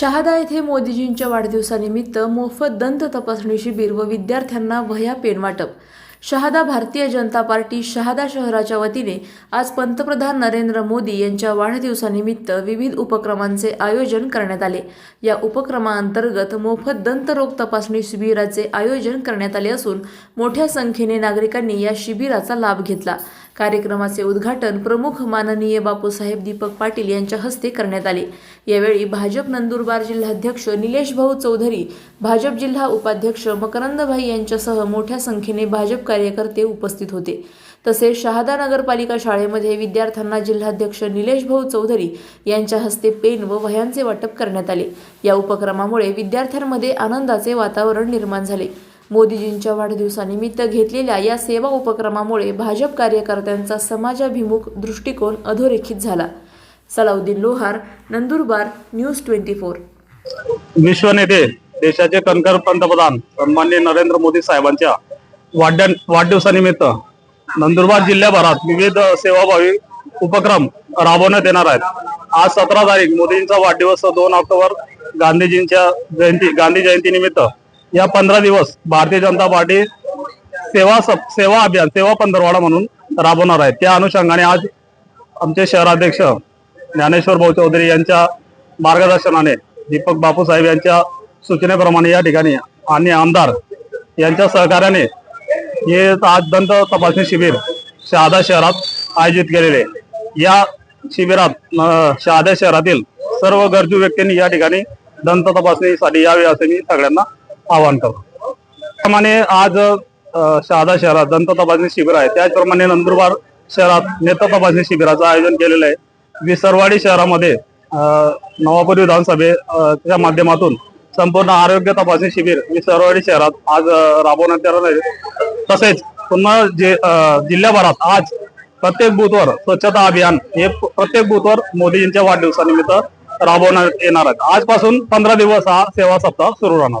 शहादा येथे मोदीजींच्या वाढदिवसानिमित्त मोफत दंत तपासणी शिबिर व विद्यार्थ्यांना वह्या पेन वाटप. शहादा भारतीय जनता पार्टी शहादा शहराच्या वतीने आज पंतप्रधान नरेंद्र मोदी यांच्या वाढदिवसानिमित्त विविध उपक्रमांचे आयोजन करण्यात आले. या उपक्रमाअंतर्गत मोफत दंतरोग तपासणी शिबिराचे आयोजन करण्यात आले असून मोठ्या संख्येने नागरिकांनी या शिबिराचा लाभ घेतला. कार्यक्रमाचे उद्घाटन प्रमुख माननीय बापूसाहेब दीपक पाटील यांच्या हस्ते करण्यात आले. यावेळी भाजप नंदुरबार जिल्हाध्यक्ष निलेश भाऊ चौधरी भाजप जिल्हा उपाध्यक्ष मकरंदभाई यांच्यासह मोठ्या संख्येने भाजप कार्यकर्ते उपस्थित होते. तसेच शहादा नगरपालिका शाळेमध्ये विद्यार्थ्यांना जिल्हाध्यक्ष निलेश भाऊ चौधरी यांच्या हस्ते पेन व वह्यांचे वाटप करण्यात आले. या उपक्रमामुळे विद्यार्थ्यांमध्ये आनंदाचे वातावरण निर्माण झाले. मोदीजींच्या वाढदिवसानिमित्त घेतलेल्या या सेवा उपक्रमामुळे भाजप कार्यकर्त्यांचा समाजाभिमुख दृष्टिकोन अधोरेखित झाला. Salauddin Lohar Nandurbar news twenty four. विश्व नेते देशाचे कणकर पंतप्रधान सन्मान्य नरेंद्र मोदी साहेबांच्या वाढ्या वाढदिवसानिमित्त नंदुरबार जिल्ह्याभरात विविध सेवाभावी उपक्रम राबवण्यात येणार आहेत. आज सतरा तारीख मोदींचा वाढदिवस दोन ऑक्टोबर गांधीजींच्या जयंती गांधी जयंती निमित्त या पंधरा दिवस भारतीय जनता पार्टी सेवा सप- सेवा अभियान सेवा पंधरवाडा म्हणून राबवणार आहे. त्या अनुषंगाने आज आमचे शहराध्यक्ष ज्ञानेश्वर भाऊ चौधरी यांच्या मार्गदर्शनाने दीपक बापूसाहेब यांच्या सूचनेप्रमाणे या ठिकाणी आणि आमदार यांच्या सहकार्याने हे आज दंत तपासणी शिबिर शहादा शहरात आयोजित केलेले या शिबिरात शहादा शहरातील सर्व गरजू व्यक्तींनी या ठिकाणी दंत तपासणीसाठी यावे असे मी सगळ्यांना आवाहन करतो. त्याप्रमाणे आज शहादा शहरात दंत तपासणी शिबिर आहे. त्याचप्रमाणे नंदुरबार शहरात नेत्र तपासणी शिबिराचं आयोजन केलेलं आहे. विसरवाडी शहरामध्ये नवापूर विधानसभेच्या माध्यमातून संपूर्ण आरोग्य तपासणी शिबिर विसरवाडी शहरात आज राबवण्यात येणार आहे. तसेच पुन्हा जे जिल्ह्याभरात आज प्रत्येक बूथवर स्वच्छता अभियान हे प्रत्येक बूथवर मोदींच्या वाढदिवसानिमित्त राबवण्यात येणार आहेत आजपासून पंधरा दिवस हा सेवा सप्ताह सुरू राहणार.